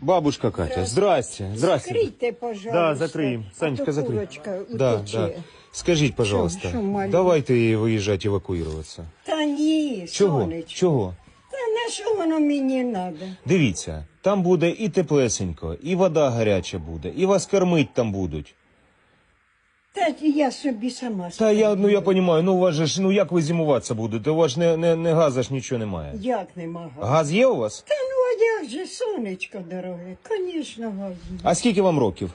Бабушка Катя, здрасте, здрасте. Закрийте, пожалуйста. Да, закриємо. Санечка, закрий. курочка Да, да. Скажіть, пожалуйста, що, маленька? давайте виїжджати евакуюватися. Та ні, Чого? сонечко. Чого? Та на що воно мені треба? Дивіться, там буде і теплесенько, і вода гаряча буде, і вас кормить там будуть. Та я собі сама Та я, ну я розумію, ну у вас же ж, ну як ви зимуватися будете? У вас ж не, не, не газа ж нічого немає. Як не могла? Газ є у вас? Та ну як же сонечко дороге? Звісно, газі. А скільки вам років?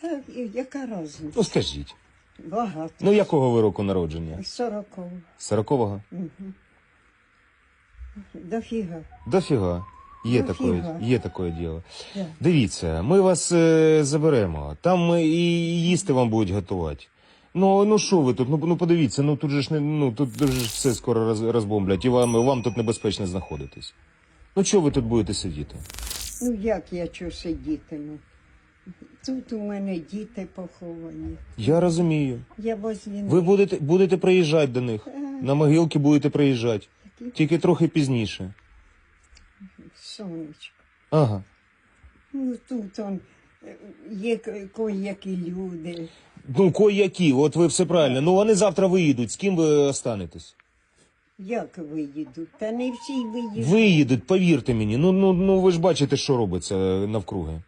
Та яка різниця? Ну скажіть. Багато. Ну якого ви року народження? Сороково. Сорокового? Дофіга. Дофіга. Є Дофіга. таке, є таке діло. Да. Дивіться, ми вас е, заберемо. Там і їсти вам будуть готувати. Ну, ну що ви тут? Ну, ну подивіться, ну тут же ж не ну тут же ж все скоро роз, розбомблять, і вам, вам тут небезпечно знаходитись. Ну чого ви тут будете сидіти? Ну як я чого сидітиму? Тут у мене діти поховані. Я розумію. Я возле Ви будете, будете приїжджати до них. На могилки будете приїжджати. Тільки трохи пізніше. сонечко. Ага. Ну тут он е, є які люди. Ну, кої-які, от ви все правильно. Ну вони завтра виїдуть. З ким ви останетесь? Як виїдуть? Та не всі виїдуть. Виїдуть, повірте мені. Ну, ну, ну ви ж бачите, що робиться е, навкруги.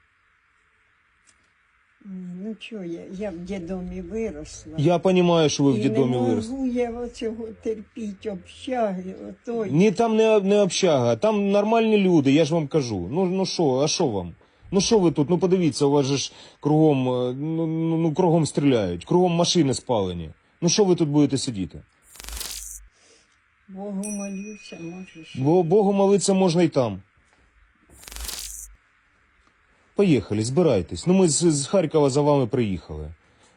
Ну чого я? Я в дідомі виросла. Я розумію, що ви в дідомі не виросли. можу я оцього терпіть, общаги, отой. Ні, там не, не общага, там нормальні люди, я ж вам кажу. Ну, ну що, а що вам? Ну що ви тут? Ну подивіться, у вас же ж кругом, е, ну, ну, ну, кругом стріляють, кругом машини спалені. Ну що ви тут будете сидіти? Богу молюся, можеш. Бо Богу молитися можна і там. Поїхали, збирайтесь. Ну ми з, з Харкова за вами приїхали.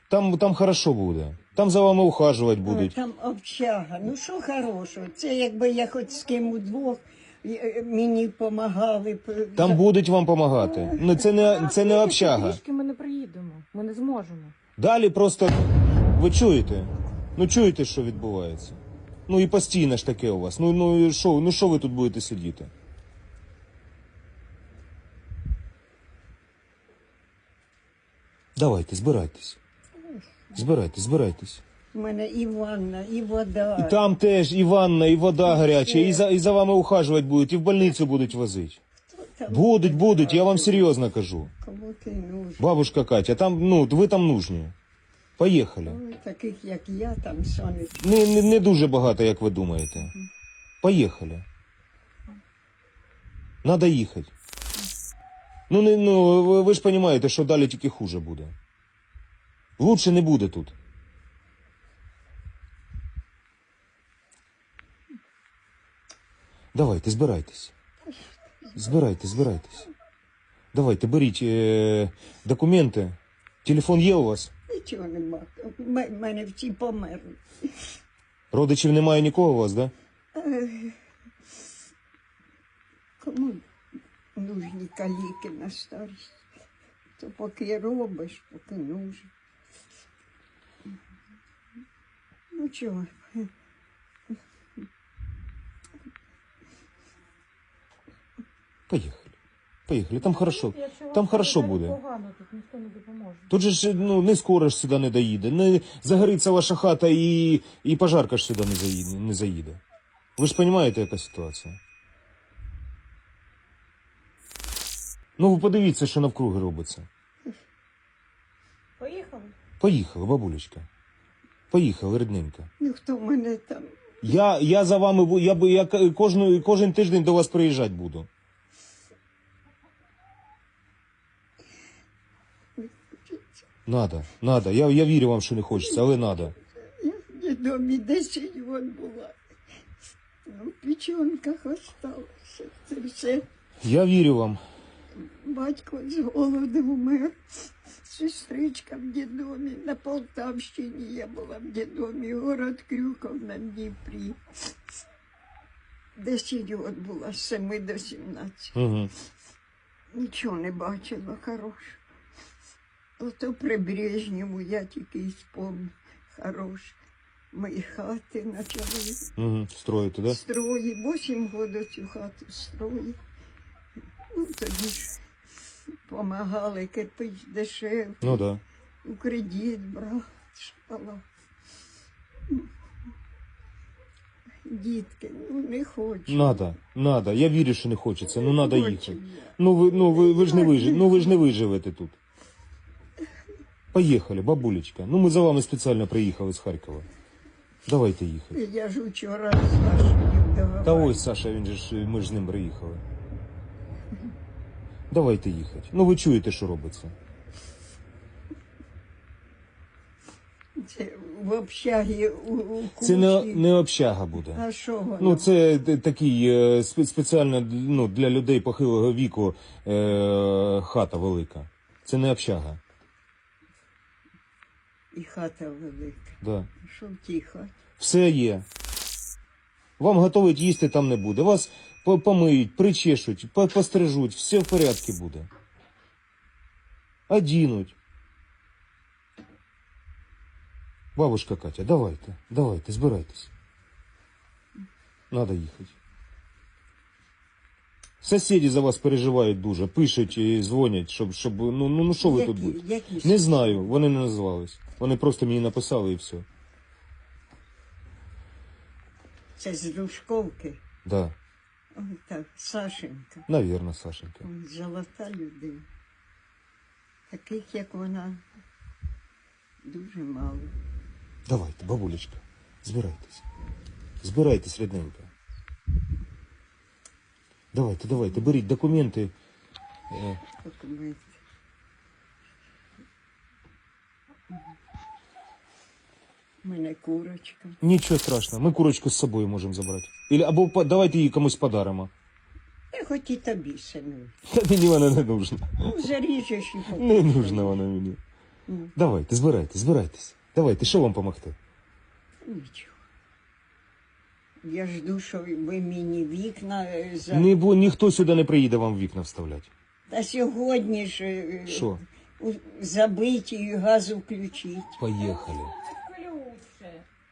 Там, там хорошо буде. Там за вами ухажувати будуть. Там общага. Ну що хорошого? Це якби я хоч з ким удвох е, мені допомагали. Там будуть вам допомагати. Ну це не, це не общага. Трішки ми не приїдемо, ми не зможемо. Далі просто ви чуєте? Ну чуєте, що відбувається? Ну і постійно ж таке у вас. Ну ну і що, ну що ви тут будете сидіти? Давайте, збирайтесь. Збирайтесь, збирайтесь. У мене і ванна, і вода. І там теж і ванна, і вода гаряча, і за, і за вами ухажувати будуть, і в больницю будуть возити. Будуть, будуть, я вам серйозно кажу. Кому ти нужен? Бабушка Катя, там, ну, ви там нужні. Поїхали. Ой, Таких, як я, там сонечко. Не, не, не дуже багато, як ви думаєте. Поїхали. Надо їхати. Ну, не, ну ви, ви ж розумієте, що далі тільки хуже буде. Лучше не буде тут. Давайте, збирайтесь. Збирайтесь, збирайтесь. Давайте, беріть е, документи. Телефон є у вас? Нічого нема. У мене всі померли. Родичів немає нікого у вас, да? Кому нужні каліки на старість? То поки робиш, поки нужен. Ну чого? Поїхали. Поїхали. Там хорошо. Там хорошо буде. Погано, тут ніхто не допоможе. Тут же ж ну, не скоро ж сюди не доїде. Не загориться ваша хата і, і пожарка ж сюди не заїде, не заїде. Ви ж розумієте, яка ситуація? Ну, ви подивіться, що навкруги робиться. Поїхали? Поїхали, бабулечка. Поїхали, рідненька. Ну хто в мене там? Я, я за вами бу- я, я кожну, кожен тиждень до вас приїжджати буду. Надо, надо. Я, я вірю вам, що не хочеться, але надо. Я в дідомі 10 років була. Ну, в печенках осталося. Це все. Я вірю вам. Батько з голоду вмер. Сестричка в дідомі на Полтавщині. Я була в дідомі, город Крюков на Дніпрі. Десять років була з 7 до 17. Угу. Нічого не бачила хорошого. Ото при Брежнєву я тільки й спомню. Хороше. Мої хати почали Угу. Строїте, да? строї. Вісім років цю хату строї. Ну, тоді ж помагали, кирпич дешев, Ну да. у кредит брав, шпала. Дітки, ну не хочу. Надо, надо. Я вірю, що не хочеться. Ну надо Хочу їхати. я. Ну ви, ну ви, ви ж не вижи, ну ви ж не виживете тут. Поїхали, бабулечка. Ну ми за вами спеціально приїхали з Харкова. Давайте їхати. Я ж вчора з договорилась. Та ось Саша, він же ж ми ж з ним приїхали. Давайте їхати. Ну ви чуєте, що робиться. Це в общагі у, у. Це не, не общага буде. А що воно? Ну, це т- такий е, спе- спеціально ну, для людей похилого віку е, хата велика. Це не общага. І хата велика. Да. Що в тій хаті? Все є. Вам готовить їсти там не буде. Вас по- помиють, причешуть, по- пострижуть, все в порядку буде. Одінуть. Бабушка Катя, давайте, давайте, збирайтесь. Надо їхати. Сусіди за вас переживають дуже, пишуть і дзвонять, щоб, щоб ну, ну, ну що ви тут будете? які Не знаю, вони не називались. Вони просто мені написали і все. Це з Дружковки. Да, так, Сашенька. навірно, Сашенька. Ой, золота людина. Таких, як вона, дуже мало. Давайте, бабулечка, збирайтесь. Збирайтесь, рідненька. Давайте, давайте, беріть документи. Е, Документи. У мене курочка. Нічого страшного, ми курочку з собою можемо забрати. Ілі, або по- давайте її комусь подаримо. Я хоч і тобі, сину. Та мені вона не нужна. Ну, заріжеш і Не покушаєш. нужна вона мені. Ну, Давайте, збирайтесь, збирайтесь. Давайте, що вам допомогти? Нічого. Я жду, що ви мені вікна е, за... Не, бо ніхто сюди не приїде вам вікна вставляти. Та сьогодні ж е, Що? у- забиті і газу включить. Поїхали.